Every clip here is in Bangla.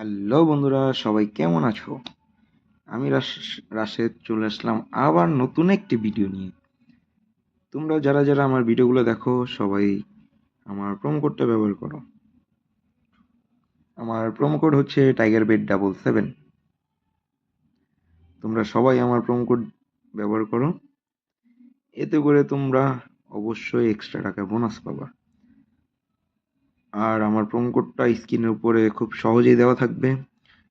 হ্যালো বন্ধুরা, সবাই কেমন আছো? আমি রাশ- রাশেদ চলে আসলাম আবার নতুন একটি ভিডিও নিয়ে। তোমরা যারা যারা আমার ভিডিওগুলো দেখো, সবাই আমার প্রোমো কোডটা ব্যবহার করো। আমার প্রোমো কোড হচ্ছে টাইগার বেড ডাবল সেভেন তোমরা সবাই আমার প্রোমো কোড ব্যবহার করো। এতে করে তোমরা অবশ্যই এক্সট্রা টাকা বোনাস পাবা। আর আমার প্রোমো কোডটা স্ক্রিনের উপরে খুব সহজেই দেওয়া থাকবে।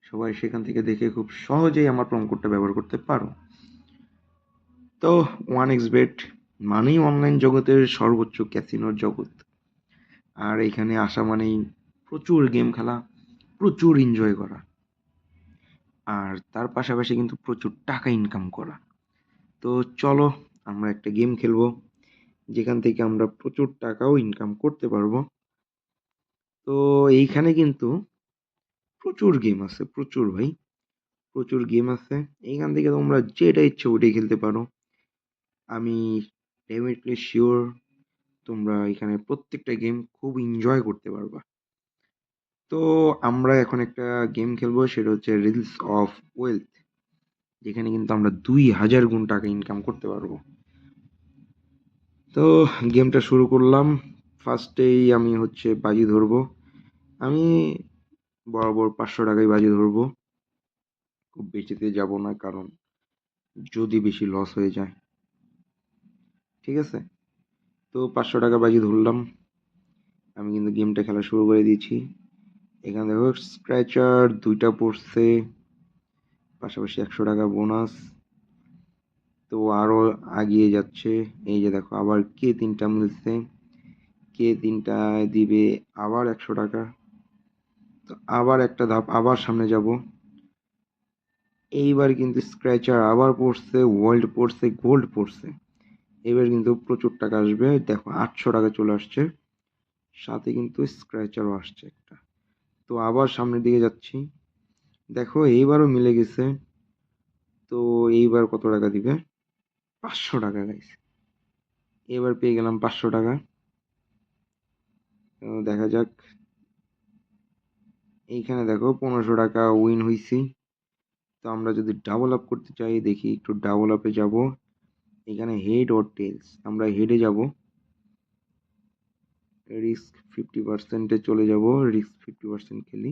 সবাই সেখান থেকে দেখে খুব সহজেই আমার প্রোমো কোডটা ব্যবহার করতে পারো। তো ওয়ান এক্স বেট মানেই অনলাইন জগতের সর্বোচ্চ ক্যাসিনোর জগৎ। আর এখানে আসা মানেই প্রচুর গেম খেলা, প্রচুর এনজয় করা। আর তার পাশাপাশি কিন্তু প্রচুর টাকা ইনকাম করা। তো চলো, আমরা একটা গেম খেলব। যেখান থেকে আমরা প্রচুর টাকাও ইনকাম করতে পারব। তো এইখানে কিন্তু প্রচুর গেম আছে, প্রচুর ভাই, প্রচুর গেম আছে। এইখান থেকে তোমরা যেটা ইচ্ছে ওটাই খেলতে পারো। আমি ডেফিনেটলি শিওর তোমরা এখানে প্রত্যেকটা গেম খুব এনজয় করতে পারবা। তো আমরা এখন একটা গেম খেলব, সেটা হচ্ছে রিলস অফ ওয়েলথ যেখানে কিন্তু আমরা দুই হাজার গুণ টাকা ইনকাম করতে পারব। তো গেমটা শুরু করলাম। ফার্স্টেই আমি হচ্ছে বাজি ধরবো। আমি বরাবর পাঁচশো টাকায় বাজি ধরবো। খুব বেশিতে যাব না, কারণ যদি বেশি লস হয়ে যায়। ঠিক আছে? তো পাঁচশো টাকা বাজি ধরলাম। আমি কিন্তু গেমটা খেলা শুরু করে দিয়েছি। এখানে দেখো স্ক্র্যাচার দুইটা পড়ছে, পাশাপাশি একশো টাকা বোনাস তো আরও আগিয়ে যাচ্ছে। এই যে দেখো, আবার কে তিনটা মিলছে? কে তিনটা দিবে? আবার একশো টাকা। আবার একটা ধাপ, আবার সামনে যাব। এইবার কিন্তু স্ক্র্যাচার আবার পড়ছে ওয়ার্ল্ড পড়ছে গোল্ড পড়ছে। এবার কিন্তু প্রচুর টাকা আসবে। দেখো, আটশো টাকা চলে আসছে। সাথে কিন্তু স্ক্র্যাচারও আসছে একটা। তো আবার সামনের দিকে যাচ্ছি। দেখো, এইবারও মিলে গেছে। তো এইবার কত টাকা দিবে? পাঁচশো টাকা গাইছে এবার পেয়ে গেলাম পাঁচশো টাকা। দেখা যাক। এইখানে দেখো পনেরোশো টাকা উইন হয়েছি তো আমরা যদি ডাবল আপ করতে চাই, দেখি একটু ডাবল আপে যাব। এখানে হেড ওর টেলস আমরা হেডে যাব। রিস্ক ফিফটি পার্সেন্টে চলে যাব রিস্ক ফিফটি পার্সেন্ট খেলি।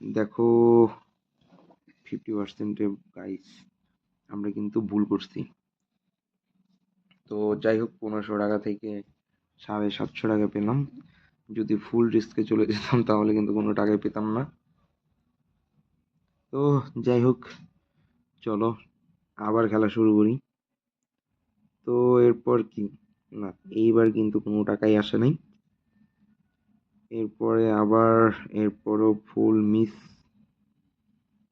দেখো ফিফটি পার্সেন্টে গাইস আমরা কিন্তু ভুল করছি। তো যাই হোক, পনেরোশো টাকা থেকে সাড়ে সাতশো টাকা পেলাম। যদি ফুল রিস্কে চলে যেতাম, তাহলে কিন্তু কোনো টাকাই পেতাম না। তো যাই হোক, চলো, আবার খেলা শুরু করি। তো এরপর কি? না, এইবার কিন্তু কোনো টাকাই আসে নাই। এরপরে আবার, এরপরও ফুল মিস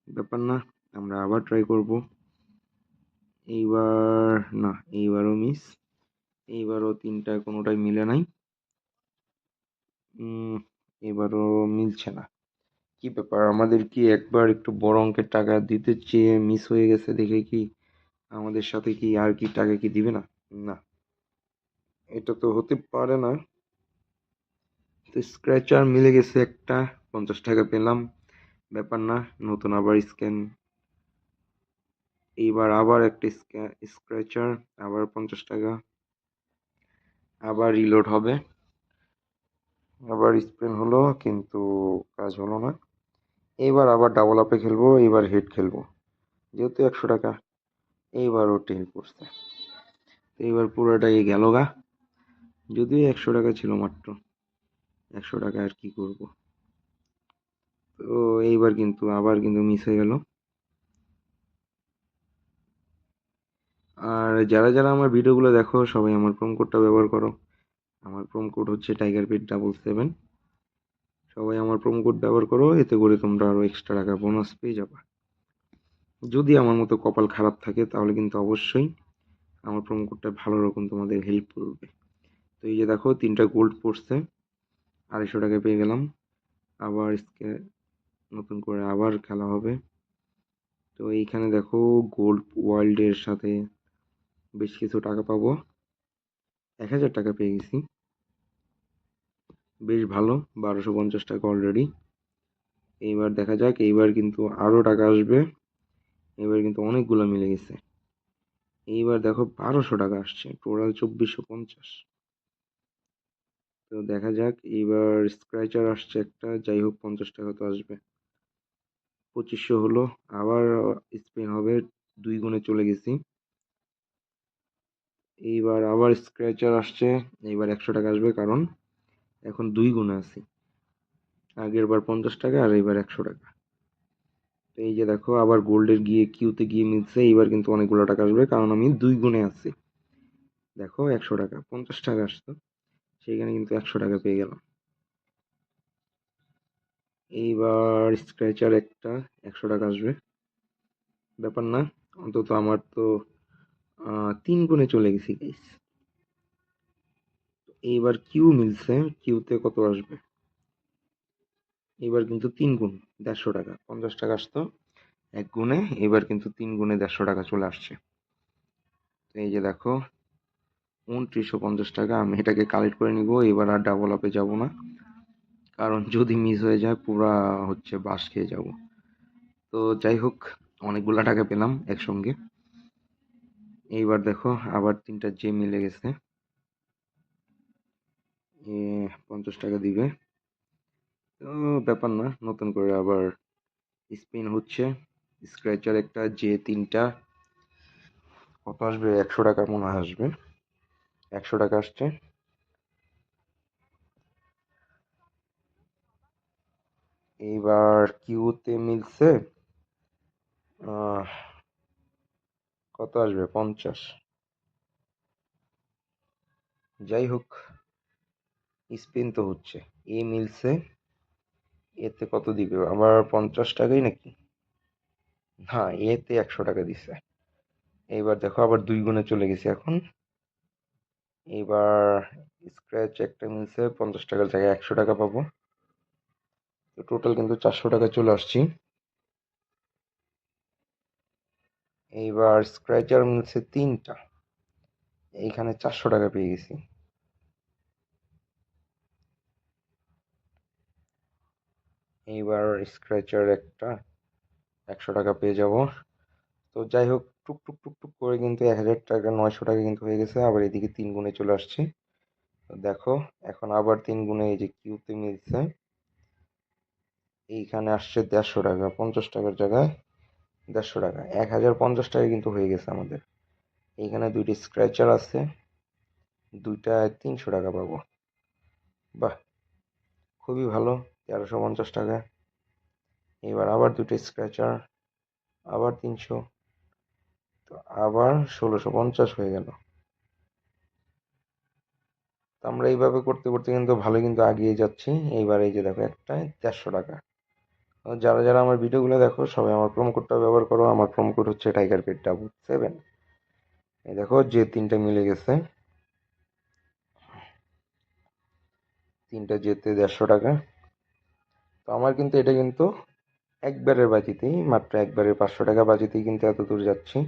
ব্যাপার না, আমরা আবার ট্রাই করব। এইবার, না, এইবারও মিস এইবারও তিনটা কোনোটাই মিলে নাই। এবারও মিলছে না। কি ব্যাপার? আমাদের কি একবার একটু বড় অঙ্কের টাকা দিতে চেয়ে মিস হয়ে গেছে দেখে কি আমাদের সাথে কি আর কি টাকা কি দিবে না? না। এটা তো হতে পারে না। তো স্ক্র্যাচার মিলে গেছে একটা। পঞ্চাশ টাকা পেলাম। ব্যাপার না, নতুন আবার স্ক্যান এইবার আবার একটা স্ক্র্যাচার আবার পঞ্চাশ টাকা। আবার রিলোড হবে। আবার স্পেন হলো, কিন্তু কাজ হলো না। এইবার আবার ডাবল আপে খেলব এইবার হেড খেলব। যেহেতু একশো টাকা এইবারও টেল পড়ছে তো এইবার পুরোটাই গেল গা। যদিও একশো টাকা ছিল মাত্র, একশো টাকা আর কি করব। তো এইবার কিন্তু, আবার কিন্তু মিস হয়ে গেল। আর যারা যারা আমার ভিডিওগুলো দেখো, সবাই আমার প্রোম কোডটা ব্যবহার করো। আমার প্রোম কোড হচ্ছে টাইগার পেট ডাবল সেভেন সবাই আমার প্রোম কোড ব্যবহার করো, এতে করে তোমরা আরও এক্সট্রা টাকা বোনাস পেয়ে যাবে। যদি আমার মতো কপাল খারাপ থাকে, তাহলে কিন্তু অবশ্যই আমার প্রোম কোডটা ভালো রকম তোমাদের হেল্প করবে। তো এই যে দেখো, তিনটা গোল্ড পড়ছে, আড়াইশো টাকা পেয়ে গেলাম। আবার নতুন করে আবার খেলা হবে। তো এইখানে দেখো গোল্ড ওয়ার্ল্ডের সাথে বেশ কিছু টাকা পাবো। এক হাজার টাকা পেয়ে গেছি। বেশ ভালো, বারোশো পঞ্চাশ টাকা অলরেডি এইবার দেখা যাক, এইবার কিন্তু আরও টাকা আসবে। এবার কিন্তু অনেকগুলো মিলে গেছে। এইবার দেখো বারোশো টাকা আসছে, টোটাল চব্বিশশো পঞ্চাশ। তো দেখা যাক, এইবার স্ক্র্যাচার আসছে একটা, যাই হোক পঞ্চাশ টাকা তো আসবে। পঁচিশশো হলো, আবার স্পেন হবে, দুই গুণে চলে গেছি। এইবার আবার স্ক্র্যাচার আসছে, এইবার একশো টাকা আসবে কারণ এখন দুই গুণে আছি। আগের বার পঞ্চাশ টাকা আর এইবার একশো টাকা। তো এই যে দেখো, আবার গোল্ডের গিয়ে কিউতে গিয়ে মিলছে, এইবার কিন্তু অনেকগুলো টাকা আসবে কারণ আমি দুই গুণে আছি। দেখো একশো টাকা, পঞ্চাশ টাকা আসতো, সেইখানে কিন্তু একশো টাকা পেয়ে গেলাম। এইবার স্ক্র্যাচার একটা, একশো টাকা আসবে। ব্যাপার না, অন্তত আমার তো তিন গুণে চলে গেছি গাইস এইবার কিউ মিলছে কিউতে কত আসবে? এবার কিন্তু তিন গুণ, দেড়শো টাকা, পঞ্চাশ টাকা আসতো, এক গুণে এবার কিন্তু তিন গুণে দেড়শো টাকা চলে আসছে। তো এই যে দেখো, উনত্রিশশো পঞ্চাশ টাকা, আমি এটাকে কালেক্ট করে নিব, এবার আর ডাবল আপে যাব না। কারণ যদি মিস হয়ে যায়, পুরা হচ্ছে বাস খেয়ে যাব। তো যাই হোক, অনেকগুলা টাকা পেলাম একসঙ্গে। এইবার দেখো, আবার তিনটা জে মিলে গেছে। পঞ্চাশ টাকা দিবে। তো ব্যাপার না, নতুন করে আবার স্পিন হচ্ছে। স্ক্র্যাচার একটা জে তিনটা। কত আসবে? একশো টাকা মনে হয় আসবে। একশো টাকা আসছে। এইবার কিউতে মিলছে কত আসবে? পঞ্চাশ। যাই হোক স্পিন তো হচ্ছে। এ মিলছে, এতে কত দিবে? আবার পঞ্চাশ টাকাই নাকি? হ্যাঁ এতে একশো টাকা দিছে। এইবার দেখো, আবার দুই গুণে চলে গেছে এখন। এবার স্ক্র্যাচ একটা মিলছে, পঞ্চাশ টাকার জায়গায় একশো টাকা পাবো। তো টোটাল কিন্তু চারশো টাকা চলে আসছি। এইবার স্ক্র্যাচার মিলছে তিনটা। এইখানে চারশো টাকা পেয়ে গেছি। এইবার স্ক্র্যাচার একটা, একশো টাকা পেয়ে যাব। তো যাই হোক, টুক টুক টুক টুক করে কিন্তু এক হাজার টাকা, নয়শো টাকা কিন্তু হয়ে গেছে। আবার এদিকে তিন গুণে চলে আসছে। দেখো, এখন আবার তিন গুণে এই যে কিউতে মিলছে। এইখানে আসছে দেড়শো টাকা, পঞ্চাশ টাকার জায়গায়। দেড়শো টাকা। এক হাজার পঞ্চাশ টাকা কিন্তু হয়ে গেছে আমাদের। এইখানে দুইটি স্ক্র্যাচার আছে। দুইটা তিনশো টাকা পাবো। বাহ, খুবই ভালো, তেরোশো পঞ্চাশ টাকা। এবার আবার দুটো স্ক্র্যাচার আবার তিনশো। তো আবার ষোলোশো পঞ্চাশ হয়ে গেল। আমরা এইভাবে করতে করতে কিন্তু ভালো কিন্তু আগিয়ে যাচ্ছি। এইবার এই যে দেখো একটা চারশো টাকা। যারা যারা আমার ভিডিওগুলো দেখো, সবাই আমার প্রোমো কোডটা ব্যবহার করো। আমার প্রোমো কোড হচ্ছে টাইগার পেট ডাবল সেভেন এই দেখো, যে তিনটা মিলে গেছে। তিনটা যেতে দেড়শো টাকা। তো আমার কিন্তু এটা কিন্তু একবারের বাজিতেই মাত্র একবারের পাঁচশো টাকা বাজিতেই কিন্তু এত দূর যাচ্ছি।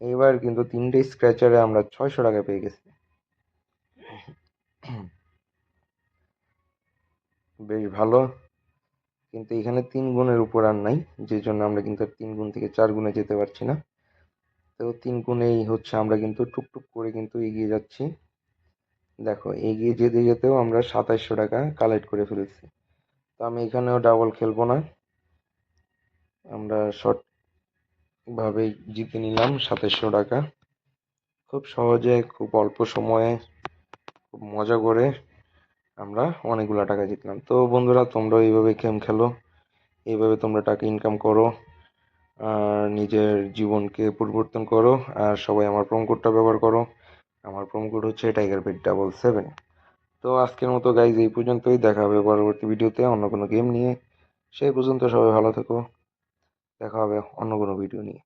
এইবার কিন্তু তিনটে স্ক্র্যাচারে আমরা ছয়শো টাকা পেয়ে গেছি। বেশ ভালো। কিন্তু এখানে তিন গুণের উপর আর নাই, যে জন্য আমরা কিন্তু তিন গুণ থেকে চার গুণে যেতে পারছি না। তো তিন গুণেই হচ্ছে আমরা কিন্তু টুকটুক করে কিন্তু এগিয়ে যাচ্ছি। দেখো, এগিয়ে যেতে যেতেও আমরা সাতাইশশো টাকা কালেক্ট করে ফেলেছি। তো আমি এখানেও ডাবল খেলব না। আমরা শর্টভাবেই জিতে নিলাম সাতাইশশো টাকা। খুব সহজে, খুব অল্প সময়ে, খুব মজা করে আমরা অনেকগুলো টাকা জিতলাম। তো বন্ধুরা, তোমরাও এইভাবে গেম খেলো, এইভাবে তোমরা টাকা ইনকাম করো, আর নিজের জীবনকে পরিবর্তন করো, আর সবাই আমার প্রোমো কোডটা ব্যবহার করো। আমার প্রোমো কোড হচ্ছে টাইগার পেট ডাবল সেভেন তো আজকের মতো গাইজ এই পর্যন্তই, দেখা হবে পরবর্তী ভিডিওতে অন্য কোনো গেম নিয়ে। সেই পর্যন্ত সবাই ভালো থেকো, দেখা হবে অন্য কোনো ভিডিও নিয়ে।